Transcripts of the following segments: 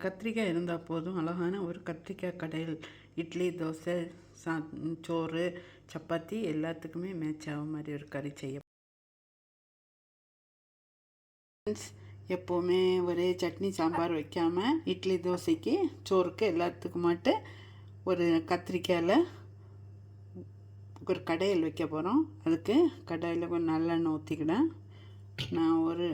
கத்திரிக்காய் இருந்தால் போதும். அழகான ஒரு கத்திரிக்காய் கடையில் இட்லி தோசை சா சோறு சப்பாத்தி எல்லாத்துக்குமே மேட்ச் ஆகும் மாதிரி ஒரு கறி செய்ய எப்போவுமே ஒரே சட்னி சாம்பார் வைக்காமல் இட்லி தோசைக்கு சோறுக்கு எல்லாத்துக்கும் மட்டும் ஒரு கத்திரிக்காயில் ஒரு கடையில் வைக்க போகிறோம் அதுக்கு கடையில் கொஞ்சம் நல்லெண்ணெய் ஊற்றிக்கிட்டேன் நான் ஒரு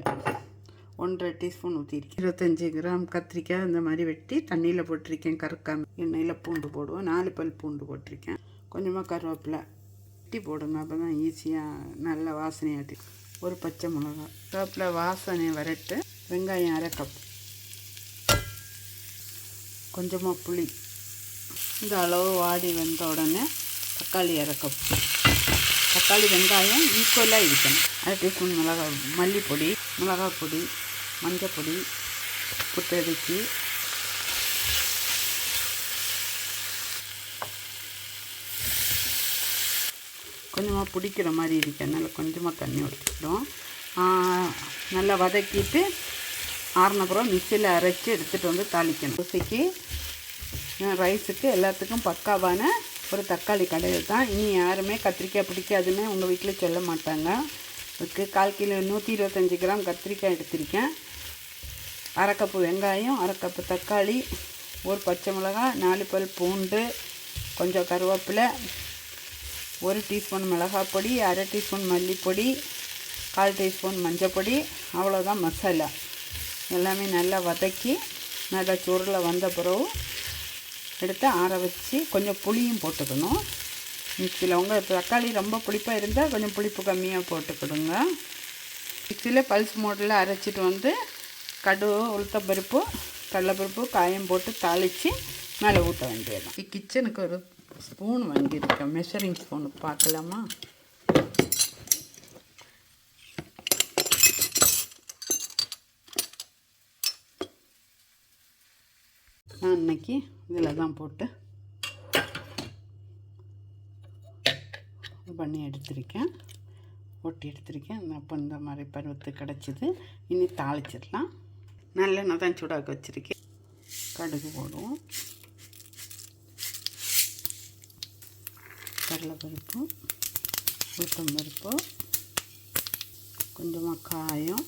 ஒன்றரை டீஸ்பூன் ஊற்றிருக்கேன் இருபத்தஞ்சி கிராம் கத்திரிக்காய் இந்த மாதிரி வெட்டி தண்ணியில் போட்டிருக்கேன். கறக்காம எண்ணெயில் பூண்டு போடுவோம் நாலு பல் பூண்டு போட்டிருக்கேன். கொஞ்சமாக கருவேப்பிலை வெட்டி போடுங்க அப்போ தான் ஈஸியாக நல்ல வாசனையாட்டி ஒரு பச்சை மிளகா கருவேப்பிலை வாசனை வரட்டு. வெங்காயம் அரை கப் கொஞ்சமாக புளி. இந்த அளவு வாடி வெந்த உடனே தக்காளி அரை கப் தக்காளி வெங்காயம் ஈக்குவலாக இருக்கணும். அரை டீஸ்பூன் மிளகா மல்லிப்பொடி மிளகாய் பொடி மஞ்சப்பொடி புத்தரிசி கொஞ்சமாக பிடிக்கிற மாதிரி இருக்கிறதுனால கொஞ்சமாக தண்ணி ஊற்றிக்கிட்டோம் நல்லா வதக்கிட்டு ஆறினப்புறம் மிக்சியில் அரைச்சி எடுத்துகிட்டு வந்து தாளிக்கணும். தோசைக்கு ரைஸுக்கு எல்லாத்துக்கும் பக்காவான ஒரு தக்காளி கடையில் தான் இனி யாருமே கத்திரிக்காய் பிடிக்காதுன்னு உங்கள் வீட்டில் சொல்ல மாட்டாங்க. அதுக்கு கால் கிலோ நூற்றி இருபத்தஞ்சி கிராம் கத்திரிக்காய் எடுத்திருக்கேன். அரை கப்பு வெங்காயம் அரை கப்பு தக்காளி ஒரு பச்சை மிளகாய் நாலு பல் பூண்டு கொஞ்சம் கருவேப்பிலை ஒரு டீஸ்பூன் மிளகாய் பொடி அரை டீஸ்பூன் மல்லிப்பொடி கால் டீஸ்பூன் மஞ்சப்பொடி அவ்வளோதான் மசாலா. எல்லாமே நல்லா வதக்கி நல்லா சுருளை வந்த பிறகு எடுத்து ஆற வச்சு கொஞ்சம் புளியும் போட்டுக்கணும். மிக்சியில். உங்கள் தக்காளி ரொம்ப புளிப்பாக இருந்தால் கொஞ்சம் புளிப்பு கம்மியாக போட்டுக்கிடுங்க. மிக்சியில் பல்ஸ் மோட்டில் அரைச்சிட்டு வந்து கடுகு உளுத்தப்பருப்பு கடலைப்பருப்பு காயம் போட்டு தாளித்து மேலே ஊற்ற வேண்டியது கிச்சனுக்கு ஒரு ஸ்பூன் வாங்கியிருக்கேன். மெஷரிங் ஸ்பூன் பார்க்கலாமா? நான் இன்னைக்கு இதில் தான் போட்டு பண்ணி எடுத்திருக்கேன். ஒட்டி எடுத்திருக்கேன். அப்போ இந்த மாதிரி பருவத்து கிடச்சிது. இனி தாளிச்சிடலாம். நல்லெண்ணெய் தான் சூடாக்க வச்சுருக்கேன். கடுகு போடுவோம். கடலைப்பருப்பு உளுத்தம்பருப்பு கொஞ்சமாக காயம்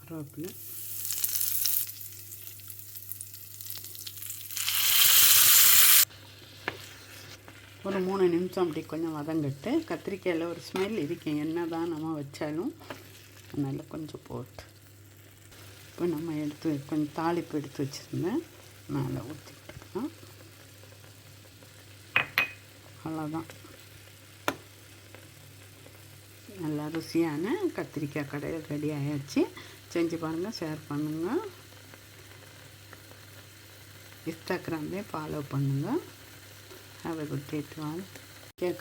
கருவேப்பிலை. ஒரு மூணு நிமிஷம் அப்படி கொஞ்சம் வதங்கிட்டு கத்திரிக்காயில் ஒரு ஸ்மெல் இருக்கு. என்ன தான் நம்ம வச்சாலும் அதனால் கொஞ்சம் போட்டு இப்போ நம்ம எடுத்து கொஞ்சம் தாளிப்பு எடுத்து வச்சுருந்தேன். மேலே ஊற்றிக்கிட்டோம் அவ்வளோதான் நல்லா ருசியான கத்திரிக்காய் கடையில் ரெடி ஆயாச்சு. செஞ்சு பாருங்கள் ஷேர் பண்ணுங்கள் இன்ஸ்டாகிராம்லேயே ஃபாலோ பண்ணுங்கள் Have a good day to all. Care